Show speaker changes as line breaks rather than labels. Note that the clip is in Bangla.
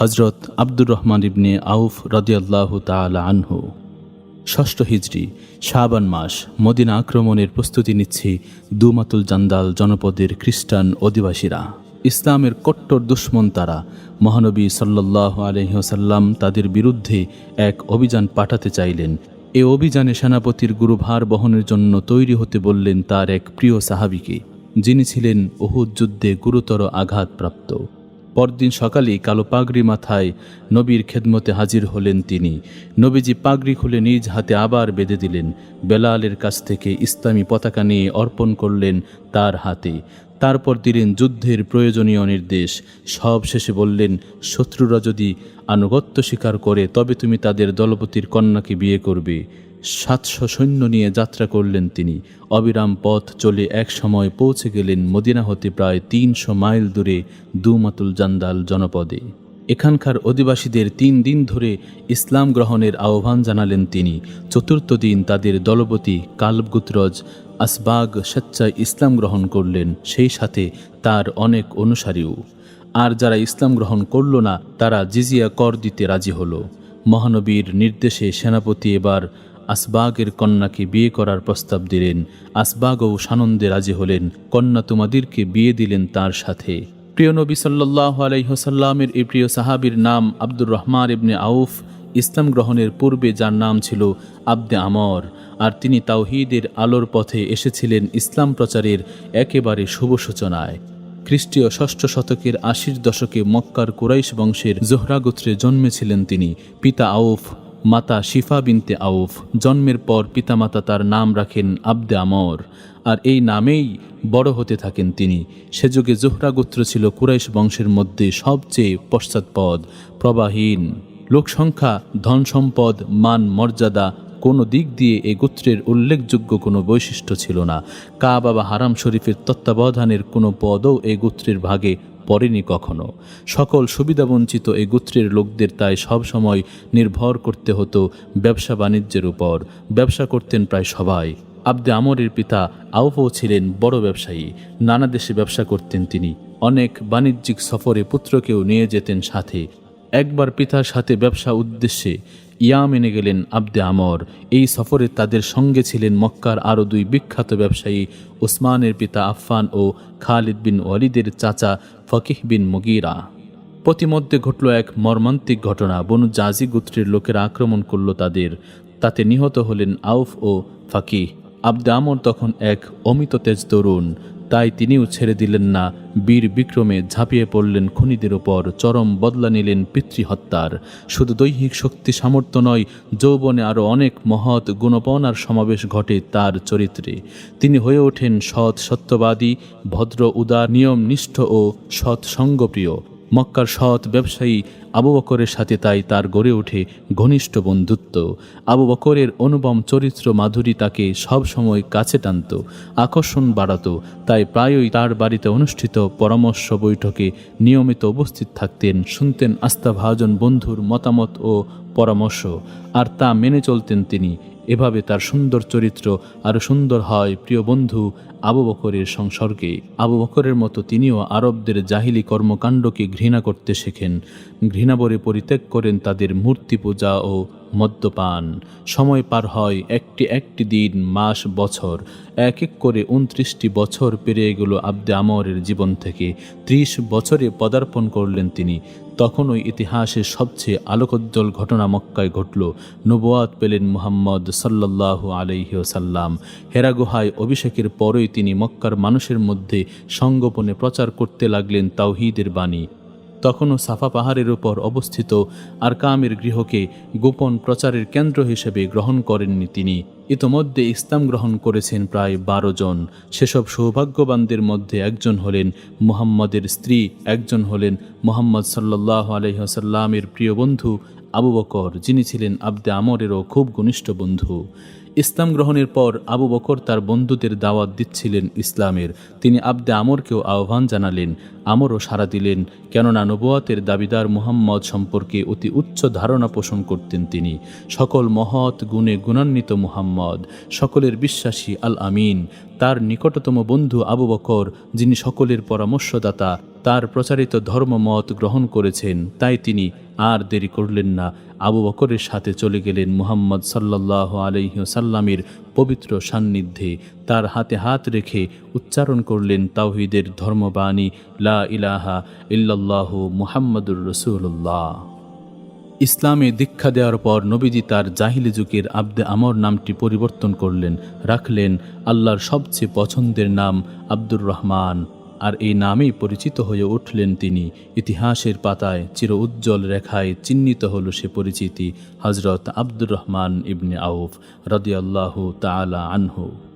হজরত আব্দুর রহমান ইবনে আউফ রদিয়াল্লাহ তালা আনহু। ষষ্ঠ হিজড়ি শাবান মাস, মদিনা আক্রমণের প্রস্তুতি নিচ্ছে দুমাতুল জান্দাল জনপদের খ্রিস্টান অধিবাসীরা। ইসলামের কট্টর দুশ্মন তারা, মহানবী সাল্লাহ আলহ্লাম তাদের বিরুদ্ধে এক অভিযান পাঠাতে চাইলেন। এ অভিযানে সেনাপতির গুরুভার বহনের জন্য তৈরি হতে বললেন তার এক প্রিয় সাহাবিকে, যিনি ছিলেন উহুদ যুদ্ধে গুরুতর আঘাতপ্রাপ্ত। পরদিন সকালে কালো পাগড়ি মাথায় নবীর খেদমতে হাজির হলেন তিনি। নবীজি পাগড়ি খুলে নিজ হাতে আবার বেঁধে দিলেন। বেলালের কাছ থেকে ইসলামী পতাকা নিয়ে অর্পণ করলেন তার হাতে। তারপর দিলেন যুদ্ধের প্রয়োজনীয় নির্দেশ। সব শেষে বললেন, শত্রুরা যদি আনুগত্য স্বীকার করে, তবে তুমি তাদের দলপতির কন্যাকে বিয়ে করবে। সাতশো সৈন্য নিয়ে যাত্রা করলেন তিনি। অবিরাম পথ চলে এক সময় পৌঁছে গেলেন মদিনা হতে প্রায় তিনশো মাইল দূরে দুমাতুল জান্দাল জনপদে। এখানকার অধিবাসীদের তিন দিন ধরে ইসলাম গ্রহণের আহ্বান জানালেন তিনি। চতুর্থ দিন তাদের দলপতি কালবগুতরজ আসবাগ স্বেচ্ছায় ইসলাম গ্রহণ করলেন, সেই সাথে তার অনেক অনুসারীও। আর যারা ইসলাম গ্রহণ করল না, তারা জিজিয়া কর দিতে রাজি হলো। মহানবীর নির্দেশে সেনাপতি এবার আসবাগের কন্যাকে বিয়ে করার প্রস্তাব দিলেন। আসবাগও সানন্দে রাজি হলেন। কন্যা তোমাদেরকে বিয়ে দিলেন তার সাথে। প্রিয় নবী সাল্লাহ আলাইহসাল্লামের এই প্রিয় সাহাবির নাম আব্দুর রহমান ইবনে আউফ ইসলাম গ্রহণের পূর্বে যার নাম ছিল আব্দে আমর। আর তিনি তাওহিদের আলোর পথে এসেছিলেন ইসলাম প্রচারের একেবারে শুভ সূচনায়। খ্রিস্টীয় ষষ্ঠ শতকের আশির দশকে মক্কার কুরাইশ বংশের জোহরা গোত্রে জন্মেছিলেন তিনি। পিতা আউফ মাতা শিফা বিনতে আউফ। জন্মের পর পিতামাতা তার নাম রাখেন আব্দে আমর। আর এই নামেই বড় হতে থাকেন তিনি। সে যুগে জোহরা গোত্র ছিল কুরাইশ বংশের মধ্যে সবচেয়ে পশ্চাৎপদ, প্রবাহীন। লোকসংখ্যা, ধন সম্পদ, মান, মর্যাদা কোনো দিক দিয়ে এ গোত্রের উল্লেখযোগ্য কোনো বৈশিষ্ট্য ছিল না। কা বাবা হারাম শরীফের তত্ত্বাবধানের কোনো পদও এ গোত্রের ভাগে পড়েনি কখনো। সকল সুবিধাবঞ্চিত এই গোত্রের লোকদের তাই সবসময় নির্ভর করতে হতো ব্যবসা বাণিজ্যের উপর। ব্যবসা করতেন প্রায় সবাই। আব্দে আমরের পিতা আউফও ছিলেন বড় ব্যবসায়ী। নানা দেশে ব্যবসা করতেন তিনি। অনেক বাণিজ্যিক সফরে পুত্রকেও নিয়ে যেতেন সাথে। একবার পিতার সাথে ব্যবসা উদ্দেশ্যে ইয়ামেনে গেলেন আব্দে আমর। এই সফরে তাদের সঙ্গে ছিলেন মক্কার আরও দুই বিখ্যাত ব্যবসায়ী ওসমানের পিতা আফফান ও খালিদ বিন ওয়ালিদের চাচা ফকিহ বিন মুগিরা। প্রতিমধ্যে ঘটল এক মর্মান্তিক ঘটনা। বনু জাজি গোত্রের লোকেরা আক্রমণ করল তাদের। তাতে নিহত হলেন আউফ ও ফাকিহ। আব্দে আমর তখন এক অমিত তেজ তরুণ। তাই তিনিও ছেড়ে দিলেন না। বীর বিক্রমে ঝাঁপিয়ে পড়লেন খুনিদের ওপর চরম বদলা নিলেন পিতৃহত্যার। শুধু দৈহিক শক্তি সামর্থ্য নয়, যৌবনে আরও অনেক মহৎ গুণপনার সমাবেশ ঘটে তার চরিত্রে। তিনি হয়ে ওঠেন সৎ সত্যবাদী, ভদ্র, উদার, নিয়মনিষ্ঠ ও সৎ সঙ্গপ্রিয় মক্কার সৎ ব্যবসায়ী আবু বকরের সাথে তাই তার গড়ে ওঠে ঘনিষ্ঠ বন্ধুত্ব। আবু বকরের অনুপম চরিত্র মাধুরী তাকে সব সময় কাছে টানত, আকর্ষণ বাড়াত, তাই প্রায়ই তার বাড়িতে অনুষ্ঠিত পরামর্শ বৈঠকে নিয়মিত উপস্থিত থাকতেন, শুনতেন আস্থাভাজন বন্ধুর মতামত ও পরামর্শ, আর তা মেনে চলতেন তিনি। এভাবে তার সুন্দর চরিত্র আরও সুন্দর হয় প্রিয় বন্ধু আবু বকরের সংসর্গে। আবু বকরের মতো তিনিও আরবদের জাহিলি কর্মকাণ্ডকে ঘৃণা করতে শেখেন। ঘৃণাবরে পরিত্যাগ করেন তাদের মূর্তি পূজা ও মদ্যপান। সময় পার হয় একটি একটি দিন, মাস, বছর। এক এক করে উনত্রিশটি বছর পেরিয়ে গেল আব্দে আমরের জীবন থেকে। ত্রিশ বছরে পদার্পণ করলেন তিনি। তখনই ইতিহাসের সবচেয়ে আলোকোজ্জ্বল ঘটনা মক্কায় ঘটল। নবুয়াত পেলেন মুহাম্মদ সাল্লাহ আলহিহসাল্লাম হেরা গুহায় অভিষেকের পরই তিনি মক্কার মানুষের মধ্যে সঙ্গোপনে প্রচার করতে লাগলেন তাওহিদের বাণী। তখনও সাফা পাহাড়ের উপর অবস্থিত আরকামের গৃহকে গোপন প্রচারের কেন্দ্র হিসেবে গ্রহণ করেননি তিনি। ইতোমধ্যে ইসলাম গ্রহণ করেছেন প্রায় বারো জন। সেসব সৌভাগ্যবানদের মধ্যে একজন হলেন মুহাম্মদের স্ত্রী, একজন হলেন মোহাম্মদ সাল্লাহ আলহ্লামের প্রিয় বন্ধু আবু বকর, যিনি ছিলেন আব্দে আমরেরও খুব ঘনিষ্ঠ বন্ধু। ইসলাম গ্রহণের পর আবু বকর তার বন্ধুদের দাওয়াত দিচ্ছিলেন ইসলামের। তিনি আব্দে আমরকেও আহ্বান জানালেন, আমরও সাড়া দিলেন, কেননা নবুয়াতের দাবিদার মুহাম্মদ সম্পর্কে অতি উচ্চ ধারণা পোষণ করতেন তিনি। সকল মহৎ গুণে গুণান্বিত মুহাম্মদ, সকলের বিশ্বাসী আল আমিন। তার নিকটতম বন্ধু আবু বকর, যিনি সকলের পরামর্শদাতা তার প্রচারিত ধর্মমত গ্রহণ করেছেন, তাই তিনি আর দেরি করলেন না। আবু বকরের সাথে চলে গেলেন মুহাম্মদ সাল্লাহ আলহিহসাল্লামের পবিত্র সান্নিধ্যে। তার হাতে হাত রেখে উচ্চারণ করলেন তাওহিদের ধর্মবাণী, লা ইলাহা ইল্লাল্লাহু মুহাম্মদুর রসুল্লাহ ইসলামে দীক্ষা দেওয়ার পর নবীজি তার জাহিলি যুগের আব্দে আমর নামটি পরিবর্তন করলেন, রাখলেন আল্লাহর সবচেয়ে পছন্দের নাম আব্দুর রহমান। আর এই নামেই পরিচিত হয়ে উঠলেন তিনি। ইতিহাসের পাতায় চির উজ্জ্বল রেখায় চিহ্নিত হল সে পরিচিতি হজরত আব্দুর রহমান ইবনে আউফ রদিয়াল্লাহু তালা আনহু।